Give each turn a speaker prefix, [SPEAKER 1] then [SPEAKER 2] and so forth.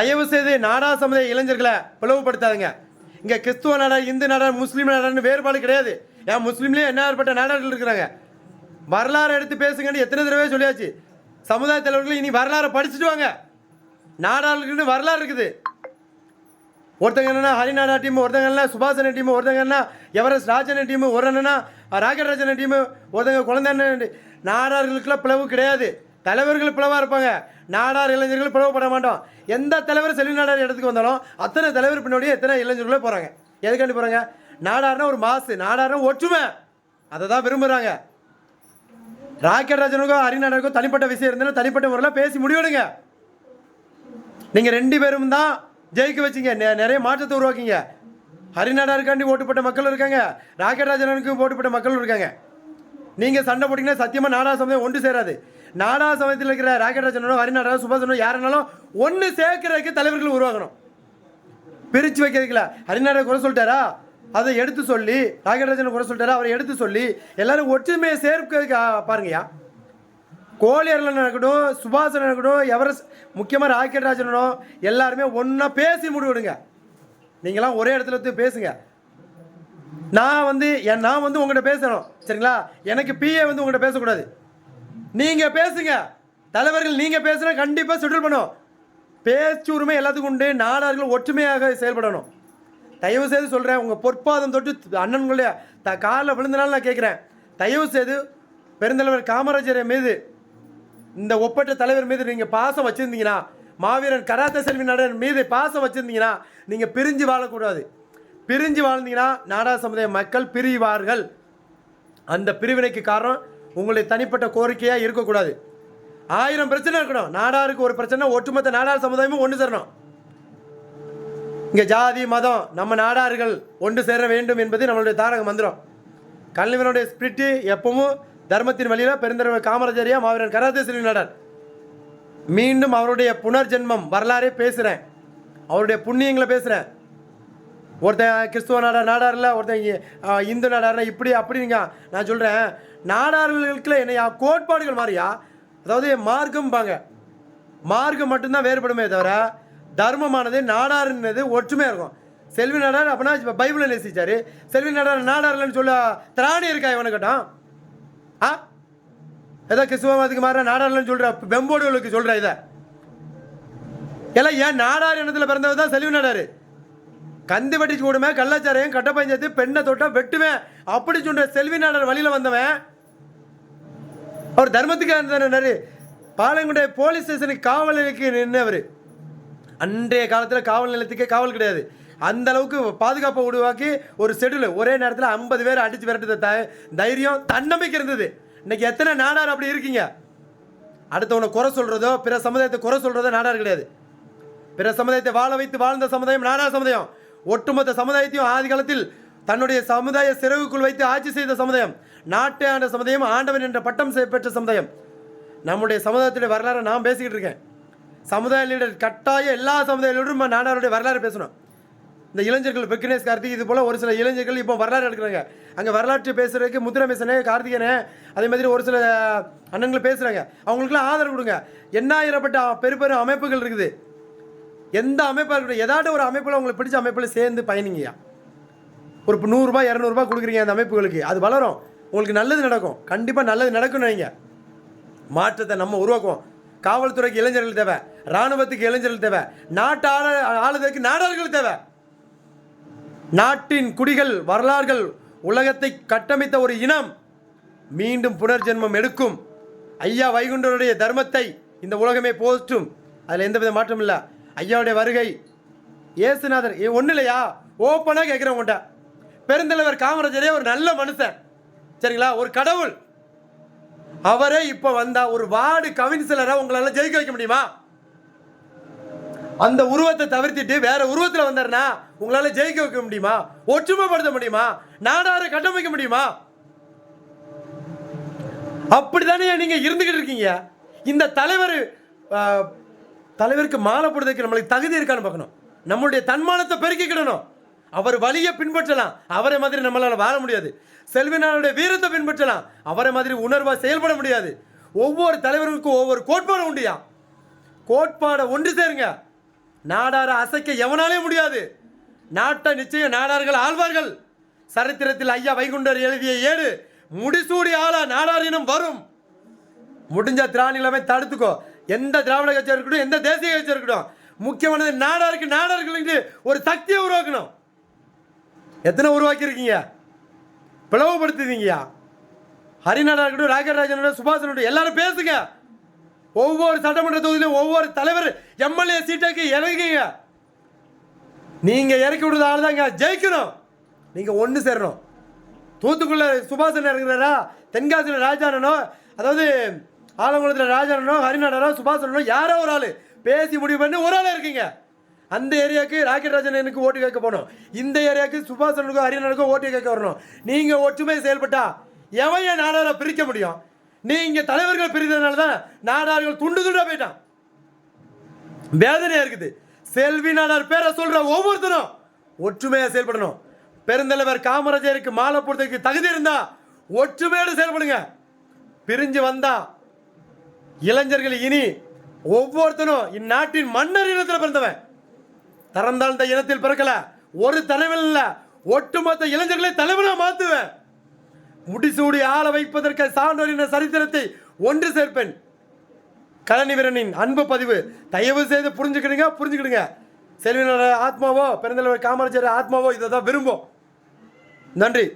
[SPEAKER 1] தயவு செய்து நாடா சமுதாய இளைஞர்களை பிளவுபடுத்தாதுங்க. இங்க கிறிஸ்துவ நாடா இந்து நாடா முஸ்லீம் நாடான்னு வேறுபாடு கிடையாது. ஏன் முஸ்லீம்லேயே என்ன ஏற்பட்ட நாடார்கள் இருக்கிறாங்க. வரலாறு எடுத்து பேசுங்கன்னு எத்தனை தடவை சொல்லியாச்சு. சமுதாய தலைவர்கள் இனி வரலாறை படிச்சுட்டு வாங்க. நாடாளுக்குன்னு வரலாறு இருக்குது. ஒருத்தங்க என்னன்னா ஹரிநாடா டீம் ஒருத்தங்க என்ன சுபாசன டீம் ஒருத்தங்க என்ன எவரெஸ்ட் ராஜன டீம் ஒரு என்னன்னா ராக்கெட் ராஜன டீம் ஒருத்தங்க குழந்தை நாடார்களுக்குலாம் பிளவு கிடையாது. தலைவர்கள் பிளவாக இருப்பாங்க. நாடார் இளைஞர்கள் பிளவுபட மாட்டோம். எந்த தலைவர் செல்வி நாடார் இடத்துக்கு வந்தாலும் அத்தனை தலைவர் பின்னாடியே எத்தனை இளைஞர்களே போகிறாங்க எதுக்காண்டி போகிறாங்க நாடார்னா ஒரு மாசு நாடார்னா ஒற்றுமை. அதை தான் விரும்புகிறாங்க ராக்கெட் ராஜனுக்கும் ஹரிநாடருக்கும் தனிப்பட்ட விஷயம் இருந்தாலும் தனிப்பட்ட முறையில் பேசி முடிவெடுங்க. நீங்கள் ரெண்டு பேரும் தான் ஜெயிக்க வச்சீங்க. நெ- நிறைய மாற்றத்தை உருவாக்கிங்க. ஹரிநாடாருக்காண்டி ஓட்டுப்பட்ட மக்கள் இருக்காங்க. ராக்கெட் ராஜனுக்கும் ஓட்டுப்பட்ட மக்களும் இருக்காங்க. நீங்கள் சண்டை போட்டிங்கன்னா சத்தியமாக நாடா சமயம் ஒன்று சேராது. நாடா சமயத்தில் இருக்கிற ராக்கெட் ராஜனோ ஹரிநாடா சுபாஷனோ யாருனாலும் ஒன்று சேர்க்கறதுக்கு தலைவர்கள் உருவாகணும். பிரித்து வைக்கிறதுக்குல. ஹரிநாடா குறை சொல்லிட்டாரா? அதை எடுத்து சொல்லி ராக்கெட் குறை சொல்லிட்டாரா? அவரை எடுத்து சொல்லி எல்லாரும் ஒற்றுமையை சேர்க்கிறதுக்கு ஆ, பாருங்கய்யா. கோழியரில் நடக்கட்டும் சுபாஷன் நடக்கட்டும் எவரெஸ்ட் முக்கியமாக ராக்கெட் எல்லாருமே ஒன்றா பேசி முடிவிடுங்க. நீங்களாம் ஒரே இடத்துல வந்து பேசுங்க. நான் வந்து என் நான் வந்து உங்கள்கிட்ட பேசணும். சரிங்களா? எனக்கு பிஏ வந்து உங்கள்கிட்ட பேசக்கூடாது. நீங்கள் பேசுங்க. தலைவர்கள் நீங்கள் பேசுனா கண்டிப்பாக செட்டில் பண்ணும் பேச்சு உரிமை எல்லாத்துக்கும் உண்டு. நாடார்கள் ஒற்றுமையாக செயல்படணும். தயவு செய்து சொல்கிறேன் உங்கள் பொற்பாதம் தொட்டு அண்ணன்களுடைய த காலில் விழுந்தனால நான் கேட்குறேன் தயவு செய்து பெருந்தலைவர் காமராஜரை மீது இந்த ஒப்பற்ற தலைவர் மீது நீங்கள் பாசம் வச்சுருந்தீங்கன்னா மாவீரன் கராத்த செல்வி நடன் மீது பாசம் வச்சுருந்தீங்கன்னா நீங்கள் பிரிஞ்சு வாழக்கூடாது. பிரிஞ்சு வாழ்ந்தீங்கன்னா நாடா சமுதாய மக்கள் பிரிவார்கள். அந்த பிரிவினைக்கு காரணம் உங்களுடைய தனிப்பட்ட கோரிக்கையாக இருக்கக்கூடாது. ஆயிரம் பிரச்சனை இருக்கணும். நாடாருக்கு ஒரு பிரச்சனை ஒட்டுமொத்த நாடார் சமுதாயமும் ஒன்று சேரணும். இங்கே ஜாதி மதம் நம்ம நாடார்கள் ஒன்று சேர வேண்டும் என்பது நம்மளுடைய தாரக மந்திரம். கல்வியனுடைய ஸ்பிரிட்டு எப்பவும் தர்மத்தின் வழியில் பெருந்தலைவர் காமராஜரியா மாவீரன் கராத்தே செல்வி நாடார். மீண்டும் அவருடைய புனர்ஜென்மம் வரலாறே பேசுகிறேன் அவருடைய புண்ணியங்களை பேசுகிறேன் ஒருத்தன் கிறிஸ்துவ நாடார் நாடாரில் ஒருத்தன் இந்து நாடாரில் இப்படி அப்படிங்க நான் சொல்கிறேன் நாடார்களுக்குள்ள என்னையா கோட்பாடுகள் மாதிரியா அதாவது மார்க்கம்பாங்க. மார்க்கம் மட்டும்தான் வேறுபடுமே தவிர தர்மமானது நாடாருன்றது ஒற்றுமையாக இருக்கும். செல்வி நாடார் அப்படின்னா இப்போ பைபிளை நேசிச்சாரு. செல்வி நாடார் நாடார்லன்னு சொல்ல திராணி இருக்கா இவனு கேட்டான் ஆ? ஏதோ கிறிஸ்துவ மதத்துக்கு மாற நாடார்லன்னு சொல்கிற வெம்போடுகளுக்கு சொல்கிற இதை. எல்லாம் ஏன் நாடார் இனத்தில் பிறந்தவர் தான் செல்வி நாடார்? கந்து வெட்டி கூடுமே கள்ளச்சாரையும் கட்ட பஞ்சாயத்து பெண்ணை தொட்டா வெட்டுவேன் அப்படி சொல்கிற செல்வி நாடார் வழியில் வந்தவன் அவர் தர்மத்துக்கு இருந்தாரு பாலங்குடைய போலீஸ் ஸ்டேஷனுக்கு காவல் நிலையக்கு நின்றவர் அன்றைய காலத்தில் காவல் நிலையத்துக்கே காவல் கிடையாது. அந்த அளவுக்கு பாதுகாப்பை உருவாக்கி ஒரு ஷெடியூல் ஒரே நேரத்தில் ஐம்பது பேர் அடித்து விரட்டுத த தைரியம் தன்னம்பிக்கை இருந்தது. இன்னைக்கு எத்தனை நாடார் அப்படி இருக்கீங்க? அடுத்தவனை குறை சொல்கிறதோ பிற சமுதாயத்தை குறை சொல்கிறதோ நாடார் கிடையாது. பிற சமுதாயத்தை வாழ வைத்து வாழ்ந்த சமுதாயம் நாடார் சமுதாயம். ஒட்டுமொத்த சமுதாயத்தையும் ஆதி காலத்தில் தன்னுடைய சமுதாய சிறகுக்குள் வைத்து ஆட்சி செய்த சமுதாயம். நாட்டை ஆண்ட சமுதாயம் ஆண்டவன் என்ற பட்டம் பெற்ற சமுதாயம். நம்முடைய சமுதாயத்துடைய வரலாறை நான் பேசிக்கிட்டு இருக்கேன். சமுதாய லீடர் கட்டாய எல்லா சமுதாய லீடரும் நாடாருடைய வரலாறு பேசணும். இந்த இளைஞர்கள் விக்னேஷ் கார்த்திக் இது போல் ஒரு சில இளைஞர்கள் இப்போ வரலாறு எடுக்கிறாங்க. அங்கே வரலாற்று பேசுகிறதுக்கு முத்துரமேசனே கார்த்திகனே அதே மாதிரி ஒரு சில அண்ணன்கள் பேசுகிறாங்க அவங்களுக்குலாம் ஆதரவு கொடுங்க. எண்ணாயிரப்பட்ட பெரு பெரும் அமைப்புகள் இருக்குது. எந்த அமைப்பாக இருக்கட்டும் ஏதாட்டும் ஒரு அமைப்பில் உங்களுக்கு பிடிச்ச அமைப்பில் சேர்ந்து பயணிங்கய்யா. ஒரு நூறுரூபா இரநூறுபா கொடுக்குறீங்க அந்த அமைப்புகளுக்கு. அது வளரும். உங்களுக்கு நல்லது நடக்கும். கண்டிப்பாக நல்லது நடக்கும்னு நினைங்க. மாற்றத்தை நம்ம உருவாக்குவோம். காவல்துறைக்கு இளைஞர்கள் தேவை. இராணுவத்துக்கு இளைஞர்கள் தேவை. நாட்டு ஆள ஆளுதற்கு நாடார்கள் தேவை. நாட்டின் குடிகள் வரலாறுகள் உலகத்தை கட்டமைத்த ஒரு இனம் மீண்டும் புனர்ஜென்மம் எடுக்கும். ஐயா வைகுண்டருடைய தர்மத்தை இந்த உலகமே போற்றும். அதில் எந்தவித மாற்றமும் இல்லை. ஐயாவுடைய வருகை ஏசுநாதர் ஒன்றும் இல்லையா ஓப்பனாக கேட்குறேன் உங்கள்கிட்ட பெருந்தலைவர் காமராஜரே ஒரு நல்ல மனுஷன். சரிங்களா? ஒரு கடவுள். அவரே இப்போ வந்தா ஒரு வார்டு கவுன்சிலரை உங்களால ஜெயிக்க வைக்க முடியுமா? அந்த உருவத்தை தவிர்த்துட்டு வேற உருவத்தில் வந்தாருன்னா உங்களால ஜெயிக்க வைக்க முடியுமா? ஒற்றுமைப்படுத்த முடியுமா? நாடார கட்டமைக்க முடியுமா? அப்படித்தானே நீங்க இருந்துகிட்டு இருக்கீங்க. இந்த தலைவர் தலைவருக்கு மாலை போடுறதுக்கு நம்மளுக்கு தகுதி இருக்கான்னு பார்க்கணும். நம்மளுடைய தன்மானத்தை பெருக்கிக்கிடணும். அவர் வழியை பின்பற்றலாம். அவரை மாதிரி நம்மளால் வாழ முடியாது. செல்வினாருடைய வீரத்தை பின்பற்றலாம். அவரை மாதிரி உணர்வாக செயல்பட முடியாது. ஒவ்வொரு தலைவர்களுக்கும் ஒவ்வொரு கோட்பாடு உண்டியா? கோட்பாடை ஒன்று சேருங்க. நாடார அசைக்க எவனாலே முடியாது. நாட்டை நிச்சயம் நாடார்கள் ஆழ்வார்கள் சரித்திரத்தில் ஐயா வைகுண்டர் எழுதிய ஏடு முடிசூடி ஆளா நாடாரினம் வரும். முடிஞ்ச திராணிலமே தடுத்துக்கோ. எந்த திராவிட கட்சியாக இருக்கட்டும் எந்த தேசிய கட்சியாக இருக்கட்டும் முக்கியமானது நாடாருக்கு நாடார்களுக்கு ஒரு சக்தியை உருவாக்கணும். எத்தனை உருவாக்கியிருக்கீங்க? பிளவுபடுத்துதீங்கயா ஹரிநாடா இருக்கட்டும் ராகராஜனோட சுபாஷனோட எல்லாரும் பேசுங்க. ஒவ்வொரு சட்டமன்ற தொகுதியிலும் ஒவ்வொரு தலைவர் எம்எல்ஏ சீட்டுக்கு இறங்குங்க. நீங்கள் இறக்கி விடுறது ஆள் தாங்க ஜெயிக்கணும். நீங்கள் ஒன்று சேரணும். தூத்துக்குள்ள சுபாஷன் இறங்குறாரா? தென்காசியில் ராஜானனோ அதாவது ஆலங்குளத்தில் ராஜானனோ ஹரிநாடனோ சுபாஷனோ யாரோ ஒரு ஆள் பேசி முடிவு பண்ணி ஒரு ஆள் இருக்கீங்க. அந்த ஏரியாவுக்கு ராக்கெட் ராஜனுக்கு ஓட்டு கேட்க போகணும் இந்த ஏரியாவுக்கு சுபாஷனுக்கும் ஹரிநாடுக்கும் ஓட்டு கேட்க வரணும். நீங்கள் ஒற்றுமை செயல்பட்டா எவன் நாடாரை பிரிக்க முடியும்? நீங்க தலைவர்கள் பிரிந்ததுனால தான் நாடார்கள் துண்டு துண்டா போயிட்டான். வேதனையா இருக்குது. செல்வி நாடார் பேரை சொல்ற ஒவ்வொருத்தரும் ஒற்றுமையா செயல்படணும். பெருந்தலைவர் காமராஜருக்கு மாலை போடுறதுக்கு தகுதி இருந்தா ஒற்றுமையோடு செயல்படுங்க. பிரிஞ்சு வந்தா இளைஞர்கள் இனி ஒவ்வொருத்தனும் இந்நாட்டின் மன்னர் இனத்தில் பிறந்தவன். தரந்தாழ்ந்த இனத்தில் பிறக்கல. ஒரு தலைவன் இல்ல. ஒட்டுமொத்த இளைஞர்களை தலைவனா மாத்துவேன். முடிசூடி ஆள வைப்பதற்கு சான்றோரின சரித்திரத்தை ஒன்று சேர்ப்பேன். கலனிவீரனின் அன்பு பதிவு. தயவு செய்து புரிஞ்சுக்கிடுங்க புரிஞ்சுக்கிடுங்க. செல்வினோட ஆத்மாவோ பெருந்தலைவர் காமராஜர் ஆத்மாவோ இதை தான் விரும்பும் நன்றி.